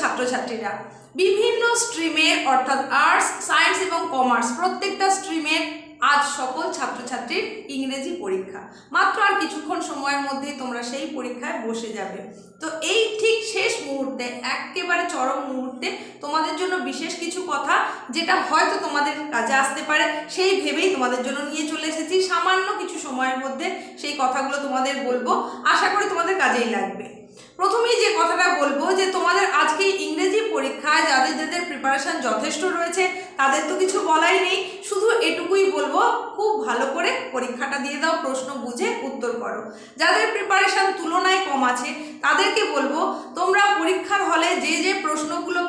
ছাত্রছাত্রীরা। বিভিন্ন স্ট্রিমের অর্থাৎ আর্টস সায়েন্স এবং কমার্স প্রত্যেকটা স্ট্রিমের আজ সকল ছাত্রছাত্রীর ইংরেজি পরীক্ষা। মাত্র আর কিছুক্ষণ সময়ের মধ্যেই তোমরা সেই পরীক্ষায় বসে যাবে। তো এই ঠিক শেষ মুহূর্তে, একেবারে চরম মুহূর্তে তোমাদের জন্য বিশেষ কিছু কথা, যেটা হয়তো তোমাদের কাজে আসতে পারে, সেই ভেবেই তোমাদের জন্য নিয়ে চলে এসেছি। সামান্য কিছু সময়ের মধ্যে সেই কথাগুলো তোমাদের বলব। আশা করি তোমাদের কাজেই লাগবে। প্রথমেই যে কথাটা বলব যে তোমাদের আজকে ইংরেজি পরীক্ষায় যাদের যাদের প্রিপারেশান যথেষ্ট রয়েছে, তাদের তো কিছু বলাই নেই। শুধু এটুকুই বলব, খুব ভালো করে পরীক্ষাটা দিয়ে দাও, প্রশ্ন বুঝে উত্তর করো। যাদের প্রিপারেশান তুলনায় কম আছে, তাদেরকে বলব, তোমরা পরীক্ষার হলে যে যে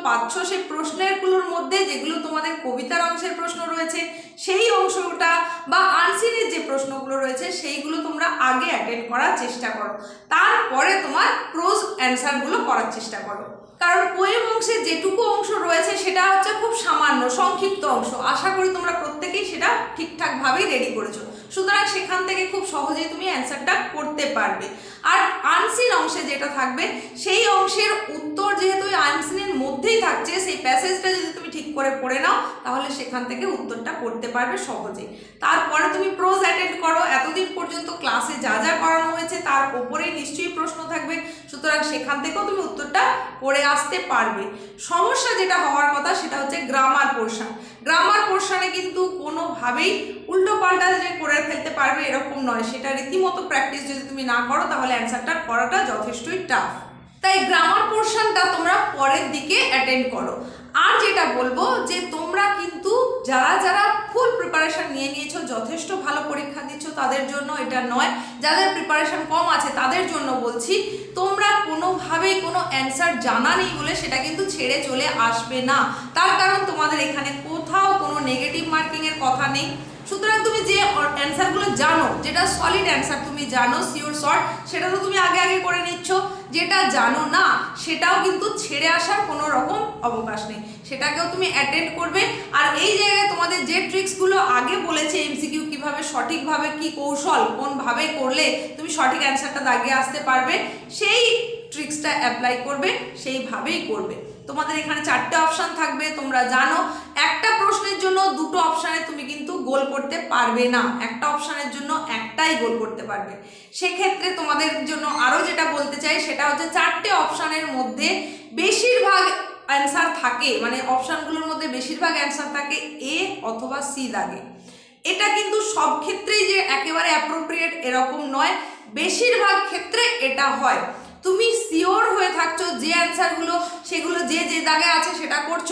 পাচ্ছ সেই প্রশ্নেরগুলোর মধ্যে যেগুলো তোমাদের কবিতার অংশের প্রশ্ন রয়েছে, সেই অংশটা বা আনসিনের যে প্রশ্নগুলো রয়েছে, সেইগুলো তোমরা আগে অ্যাটেন্ড করার চেষ্টা করো। তারপরে তোমার প্রোজ অ্যান্সারগুলো করার চেষ্টা করো। কারণ পোয়েম অংশে যেটুকু অংশ রয়েছে, সেটা হচ্ছে খুব সামান্য, সংক্ষিপ্ত অংশ। আশা করি তোমরা প্রত্যেকেই সেটা ঠিকঠাকভাবেই রেডি করেছ। সুতরাং সেখান থেকে খুব সহজেই তুমি অ্যান্সারটা করতে পারবে। আর আনসিন অংশে যেটা থাকবে, সেই অংশের উত্তর যেহেতু ওই আনসিনের মধ্যেই থাকছে, সেই প্যাসেজটা যদি তুমি ঠিক করে পড়ে নাও, তাহলে সেখান থেকে উত্তরটা করতে পারবে সহজে তারপরে তুমি প্রোজ অ্যাটেন্ড করো, এতদিন পর্যন্ত ক্লাসে যা যা করানো হয়েছে, তার ওপরেই নিশ্চয়ই প্রশ্ন থাকবে। সুতরাং সেখান থেকেও তুমি উত্তরটা করে আসতে পারবে। সমস্যা যেটা হওয়ার কথা, সেটা হচ্ছে গ্রামার পোর্শন গ্রামার পোর্শনে কিন্তু কোনোভাবেই উল্টো পাল্টা যে করে ফেলতে পারবে এরকম নয়। সেটা রীতিমতো প্র্যাকটিস যদি তুমি না করো, তাহলে অ্যান্সারটা করাটা যথেষ্টই টাফ তাই গ্রামার পোর্শনটা তোমরা পরের দিকে অ্যাটেন্ড করো। আর যেটা বলব যে তোমরা কিন্তু যারা যারা ফুল প্রিপারেশন নিয়ে নিয়েছো, যথেষ্ট ভালো পরীক্ষা দিচ্ছ, তাদের জন্য এটা নয়। যাদের প্রিপারেশন কম আছে, তাদের জন্য বলছি, তোমরা কোনোভাবেই কোনো অ্যান্সার জানা নেই বলে সেটা কিন্তু ছেড়ে চলে আসবে না। তার কারণ তোমাদের এখানে কোথাও কোনো নেগেটিভ মার্কিংয়ের কথা নেই। সুতরাং তুমি যে অ্যান্সারগুলো জানো, যেটা সলিড অ্যান্সার তুমি জানো সিওর শর্ট সেটা তো তুমি আগে আগে করে নিচ্ছ। যেটা জানো না, সেটাও কিন্তু ছেড়ে আসার কোনো রকম অবকাশ নেই। সেটাকেও তুমি অ্যাটেন্ড করবে। আর এই জায়গায় তোমাদের যে ট্রিক্সগুলো আগে বলেছে এমসিকিউ কীভাবে সঠিকভাবে, কি কৌশল কোনভাবে করলে তুমি সঠিক অ্যান্সারটা দাগিয়ে আসতে পারবে, সেই ট্রিক্সটা অ্যাপ্লাই করবে, সেইভাবেই করবে। তোমাদের এখানে চারটে অপশান থাকবে, তোমরা জানো। একটা প্রশ্নের জন্য দুটো অপশানে তুমি কিন্তু গোল করতে পারবে না। একটা অপশানের জন্য একটাই গোল করতে পারবে। সেক্ষেত্রে তোমাদের জন্য আরও যেটা বলতে চাই, সেটা হচ্ছে চারটে অপশানের মধ্যে বেশিরভাগ অ্যান্সার থাকে। মানে অপশানগুলোর মধ্যে বেশিরভাগ অ্যান্সার থাকে এ অথবা সি লাগে এটা কিন্তু সব ক্ষেত্রেই যে একেবারে অ্যাপ্রোপ্রিয়েট এরকম নয়, বেশিরভাগ ক্ষেত্রে এটা হয়। তুমি সিওর হয়ে থাকছো, যে অ্যান্সারগুলো সেগুলো যে যে দাগে আছে সেটা করছ।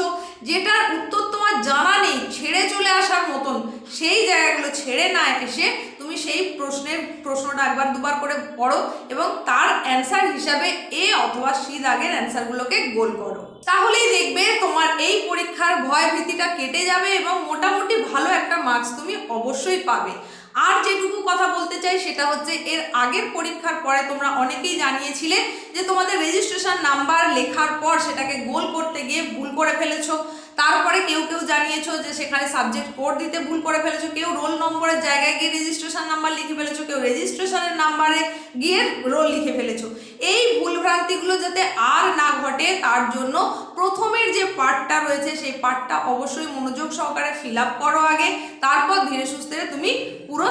যেটার উত্তর তোমার জানা নেই, ছেড়ে চলে আসার মতন, সেই জায়গাগুলো ছেড়ে না এসে তুমি সেই প্রশ্নের, প্রশ্নটা একবার দুবার করে পড়ো এবং তার অ্যান্সার হিসাবে এ অথবা সি দাগের অ্যান্সারগুলোকে গোল করো। তাহলেই দেখবে তোমার এই পরীক্ষার ভয় ভীতিটা কেটে যাবে এবং মোটামুটি ভালো একটা মার্কস তুমি অবশ্যই পাবে। আর যেটুকু কথা বলতে চাই সেটা হচ্ছে এর আগের পরীক্ষার পরে তোমরা অনেকেই জানিয়েছিলে যে তোমাদের রেজিস্ট্রেশন নাম্বার লেখার পর সেটাকে গোল করতে গিয়ে ভুল করে ফেলেছো। তারপরে কেউ কেউ জানিয়েছো যে সেখানে সাবজেক্ট কোড দিতে ভুল করে ফেলেছো। কেউ রোল নম্বরের জায়গায় গিয়ে রেজিস্ট্রেশন নাম্বার লিখে ফেলেছো। কেউ রেজিস্ট্রেশনের নাম্বারে গিয়ে রোল লিখে ফেলেছো। এই ভুলভ্রান্তিগুলো যাতে আর না ঘটে, তার জন্য প্রথমের যে পার্টটা রয়েছে, সেই পার্টটা অবশ্যই মনোযোগ সহকারে ফিল আপ করো আগে। তারপর ধীরে সুস্থে তুমি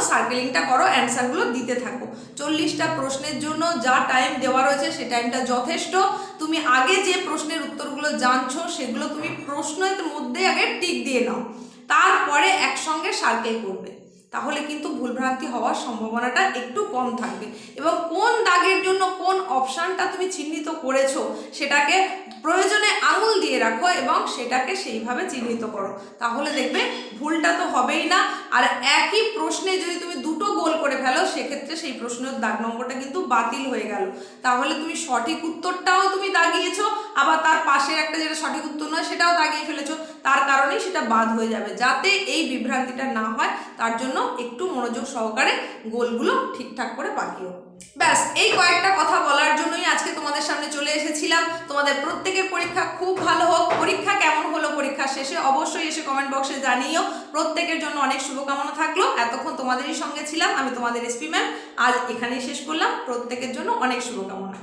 সার্কেলিংটা করো অ্যান্সারগুলো দিতে থাকো। চল্লিশটা প্রশ্নের জন্য যা টাইম দেওয়া রয়েছে সে টাইমটা যথেষ্ট। তুমি আগে যে প্রশ্নের উত্তরগুলো জানছো, সেগুলো তুমি প্রশ্নের মধ্যে আগে টিক দিয়ে নাও। তারপরে একসঙ্গে সার্কেল করবে। তাহলে কিন্তু ভুলভ্রান্তি হওয়ার সম্ভাবনাটা একটু কম থাকবে। এবং কোন দাগের জন্য কোন অপশানটা তুমি চিহ্নিত করেছ, সেটাকে প্রয়োজনে আঙুল দিয়ে রাখো এবং সেটাকে সেইভাবে চিহ্নিত করো। তাহলে দেখবে ভুলটা তো হবেই না। আর একই প্রশ্নে যদি তুমি দুটো গোল করে ফেলো, সেক্ষেত্রে সেই প্রশ্নের দাগ নম্বরটা কিন্তু বাতিল হয়ে গেল। তাহলে তুমি সঠিক উত্তরটাও তুমি দাগিয়েছো আবার তার পাশের একটা যেটা সঠিক উত্তর নয়, সেটাও দাগিয়ে ফেলেছো। তার কারণেই সেটা বাদ হয়ে যাবে। যাতে এই বিভ্রান্তিটা না হয়, তার জন্য একটু মনোযোগ সহকারে গোলগুলো ঠিকঠাক করে বাকিও ব্যাস, এই কয়েকটা কথা বলার জন্যই আজকে তোমাদের সামনে চলে এসেছিলাম। তোমাদের প্রত্যেকের পরীক্ষা খুব ভালো হোক। পরীক্ষা কেমন হলো পরীক্ষা শেষে অবশ্যই এসে কমেন্ট বক্সে জানিও। প্রত্যেকের জন্য অনেক শুভকামনা থাকল। এতক্ষণ তোমাদেরই সঙ্গে ছিলাম, আমি তোমাদের এসপি ম্যাম আজ এখানেই শেষ করলাম। প্রত্যেকের জন্য অনেক শুভকামনা।